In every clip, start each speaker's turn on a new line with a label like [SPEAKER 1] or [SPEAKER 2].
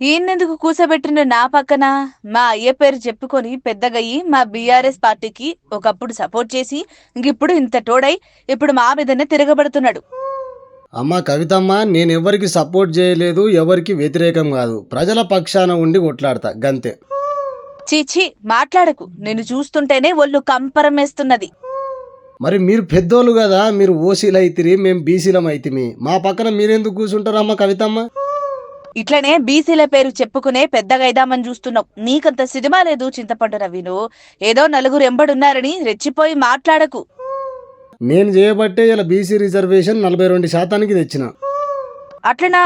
[SPEAKER 1] ఈయనెందుకు కూసబెట్టిన నా పక్కన? మా అయ్య పేరు చెప్పుకొని పెద్దగయ్యి మా బీఆర్ఎస్ పార్టీకి ఒకప్పుడు సపోర్ట్ చేసి ఇంకిప్పుడు ఇంత తోడై ఇప్పుడు మా మీదనే తిరగబడుతున్నాడు.
[SPEAKER 2] అమ్మ కవితమ్మ నేను ఎవరికి సపోర్ట్ చేయలేదు ఎవరికి వ్యతిరేకం కాదు. ప్రజల పక్షాన ఉండి కొట్లాడతా గంతే.
[SPEAKER 1] చీచి మాట్లాడకు. నేను చూస్తుంటేనే ఒళ్ళు కంపరమేస్తున్నది.
[SPEAKER 2] మరి మీరు పెద్దోళ్ళు కదా మీరు ఓసీలు అయితిరి మేము బీసీలం అయితిమి మా పక్కన మీరెందుకు కూర్చుంటారమ్మ కవితమ్మ?
[SPEAKER 1] ఇట్లనే బీసీల పేరు చెప్పుకునే పెద్దగా అయిదామని చూస్తున్నావు నీకంత సినిమా లేదు చింతపండు రవిను. ఏదో నలుగురు ఎంబడున్నారని రెచ్చిపోయి మాట్లాడకు.
[SPEAKER 2] నేను చేయబట్టే ఇలా బీసీ రిజర్వేషన్ నలభై రెండు శాతానికి తెచ్చిన.
[SPEAKER 1] అట్లనా?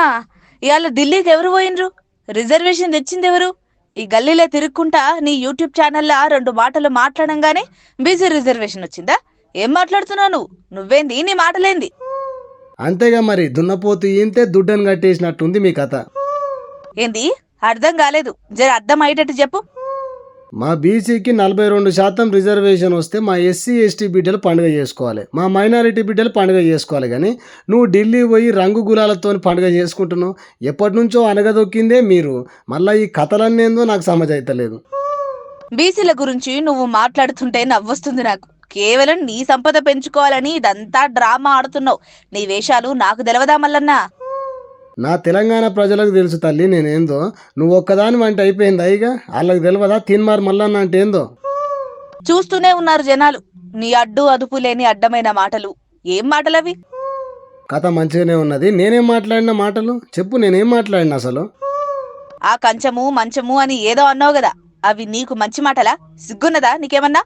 [SPEAKER 1] ఇవాళ ఢిల్లీకి ఎవరు పోయినరు? రిజర్వేషన్ తెచ్చింది ఎవరు? ఈ గల్లీలో తిరుక్కుంటా నీ యూట్యూబ్ ఛానల్లో రెండు మాటలు మాట్లాడంగానే బీసీ రిజర్వేషన్ వచ్చిందా? ఏం మాట్లాడుతున్నావు నువ్వు? నువ్వేంది? నీ మాటలేంది?
[SPEAKER 2] అంతేగా మరి దున్నపోతు ఈంతే దుడ్డను కట్టేసినట్టుంది మీ కథ.
[SPEAKER 1] ఏంది? అర్థం కాలేదు. జర అర్థం అయ్యేటట్టు చెప్పు.
[SPEAKER 2] మా బీసీకి నలభై రెండు శాతం రిజర్వేషన్ వస్తే మా ఎస్సీ ఎస్టీ బిడ్డలు పండుగ చేసుకోవాలి. మా మైనారిటీ బిడ్డలు పండుగ చేసుకోవాలి కానీ నువ్వు ఢిల్లీ పోయి రంగు గులాలతో పండుగ చేసుకుంటున్నావు. ఎప్పటి నుంచో అనగదొక్కిందే మీరు. మళ్ళీ ఈ కథలన్నేందో నాకు సమజ్ అవుతలేదు
[SPEAKER 1] బీసీల గురించి నువ్వు మాట్లాడుతుంటే నవ్వొస్తుంది నాకు. కేవలం నీ సంపద పెంచుకోవాలని ఇదంతా డ్రామా ఆడుతున్నావు. నీ వేషాలు నాకు తెలవదా మల్లన్నా?
[SPEAKER 2] నా తెలంగాణ ప్రజలకు తెలుసు తల్లి నేనేందో. నువ్వు ఒక్కదాని వంట అయిపోయింది అయ్యిగా వాళ్ళకి తెలియదా తిన్మార్ మల్లన్న అంటే ఏందో?
[SPEAKER 1] చూస్తూనే ఉన్నారు జనాలు. నీ అడ్డు అదుపు లేని అడ్డమైన మాటలు. ఏం మాటలవి?
[SPEAKER 2] కథ మంచిగానే ఉన్నది. నేనేం మాట్లాడిన మాటలు? చెప్పు నేనేం మాట్లాడిన అసలు?
[SPEAKER 1] ఆ కంచము మంచము అని ఏదో అన్నావు కదా. అవి నీకు మంచి మాటలా? సిగ్గున్నదా నీకేమన్నా?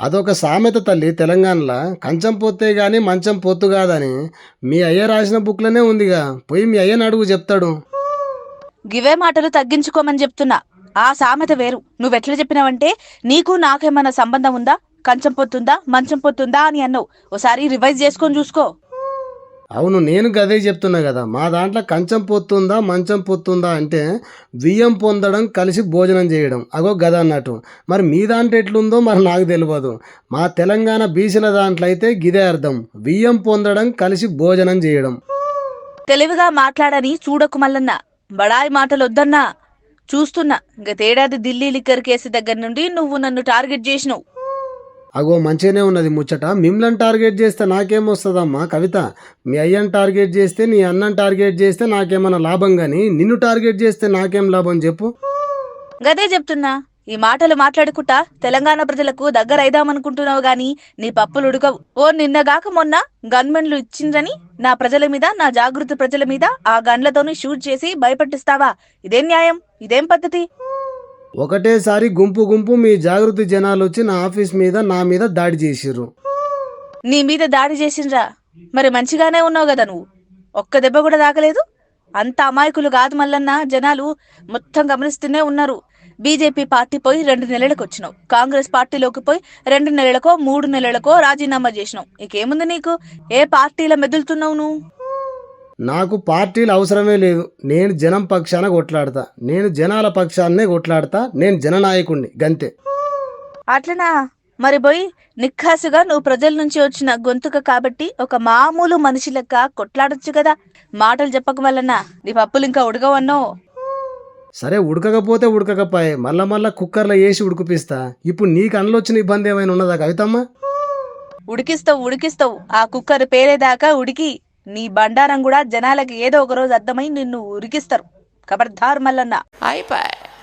[SPEAKER 2] అదొక సామెత తల్లి తెలంగాణలో. కంచం పొత్తే గాని మంచం పొత్తు కాదని మీ అయ్య రాసిన బుక్లోనే ఉందిగా. పోయి మీ అయ్యని అడుగు చెప్తాడు.
[SPEAKER 1] గివే మాటలు తగ్గించుకోమని చెప్తున్నా. ఆ సామెత వేరు. నువ్వెట్లా చెప్పినావంటే నీకు నాకేమైనా సంబంధం ఉందా? కంచం పొత్తుందా మంచం పొత్తుందా అని అన్నావు. ఓసారి రివైజ్ చేసుకొని చూసుకో.
[SPEAKER 2] అవును నేను గదే చెప్తున్నా కదా. మా దాంట్లో కంచం పొత్తుందా మంచం పొత్తుందా అంటే బియ్యం పొందడం కలిసి భోజనం చేయడం. అగో గద అన్నట్టు. మరి మీ దాంట్లో ఎట్లుందో మరి నాకు తెలియదు మా తెలంగాణ బీసీల దాంట్లో అయితే గిదే అర్థం. బియ్యం పొందడం కలిసి భోజనం చేయడం.
[SPEAKER 1] తెలివిగా మాట్లాడని చూడకు మల్లన్న బడాయి మాటలు వద్దన్నా చూస్తున్నా గతేడాది ఢిల్లీ లిక్కర్ కేసు దగ్గర నుండి నువ్వు నన్ను టార్గెట్ చేసినావు.
[SPEAKER 2] అగో మంచిగానే ఉన్నది ముచ్చట. మిమ్మల్ని టార్గెట్ చేస్తే నాకేమొస్తుందమ్మా కవిత మీ అయ్యని టార్గెట్ చేస్తే నీ అన్నని టార్గెట్ చేస్తే నాకేమన్నా లాభం కానీ నిన్ను టార్గెట్ చేస్తే నాకేం లాభం చెప్పు.
[SPEAKER 1] గదే చెప్తున్నా. ఈ మాటలు మాట్లాడుకుంటా తెలంగాణ ప్రజలకు దగ్గర అయిదామనుకుంటున్నావు గాని నీ పప్పులు ఉడకవు. ఓ నిన్నగాక మొన్న గన్మెన్లు ఇచ్చిండ్రని నా ప్రజల మీద నా జాగృత ప్రజల మీద ఆ గన్లతోని షూట్ చేసి భయపెట్టిస్తావా? ఇదేం న్యాయం? ఇదేం పద్ధతి?
[SPEAKER 2] ఒకటేసారి గుంపు గుంపు మీ జాగృతి జనాలు వచ్చి నా ఆఫీస్ మీద నా మీద దాడి చేసిర్రు.
[SPEAKER 1] నీ మీద దాడి చేసిండ్రా? మరి మంచిగానే ఉన్నావు కదా నువ్వు. ఒక్క దెబ్బ కూడా తాకలేదు. అంత అమాయకులు కాదు మల్లన్న జనాలు మొత్తం గమనిస్తూనే ఉన్నారు. బీజేపీ పార్టీ పోయి రెండు నెలలకు వచ్చినావు. కాంగ్రెస్ పార్టీలోకి పోయి రెండు నెలలకో మూడు నెలలకో రాజీనామా చేసినావు. ఇకేముంది నీకు? ఏ పార్టీలో మెదులుతున్నావు నువ్వు?
[SPEAKER 2] నాకు పార్టీలు అవసరమే లేదు నేను జనం పక్షాన కొట్లాడతా. నేను జనాల పక్షాన్నే కొట్లాడతా. నేను జననాయకుణ్ణి. గంతే.
[SPEAKER 1] అట్లనా? మరి పోయి నిఖాసుగా నువ్వు ప్రజల నుంచి వచ్చిన గొంతుక కాబట్టి ఒక మామూలు మనిషి లెక్క కొట్లాడొచ్చు కదా. మాటలు చెప్పక వలన నీ పప్పులు ఇంకా ఉడగవన్నో
[SPEAKER 2] సరే ఉడకకపోతే ఉడకకపోయే. మళ్ళా మళ్ళా కుక్కర్లో వేసి ఉడికిపిస్తా. ఇప్పుడు నీకు అందులో వచ్చిన ఇబ్బంది ఏమైనా ఉన్నదా కవితమ్మ?
[SPEAKER 1] ఉడికిస్తావు ఉడికిస్తావు. ఆ కుక్కర్ పేరేదాకా ఉడికి. నీ బండారం కూడా జనాలకి ఏదో ఒక రోజు అర్థమై నిన్ను ఉరికిస్తారు. ఖబర్దార్ మల్లన్న.
[SPEAKER 3] అయిపోయి.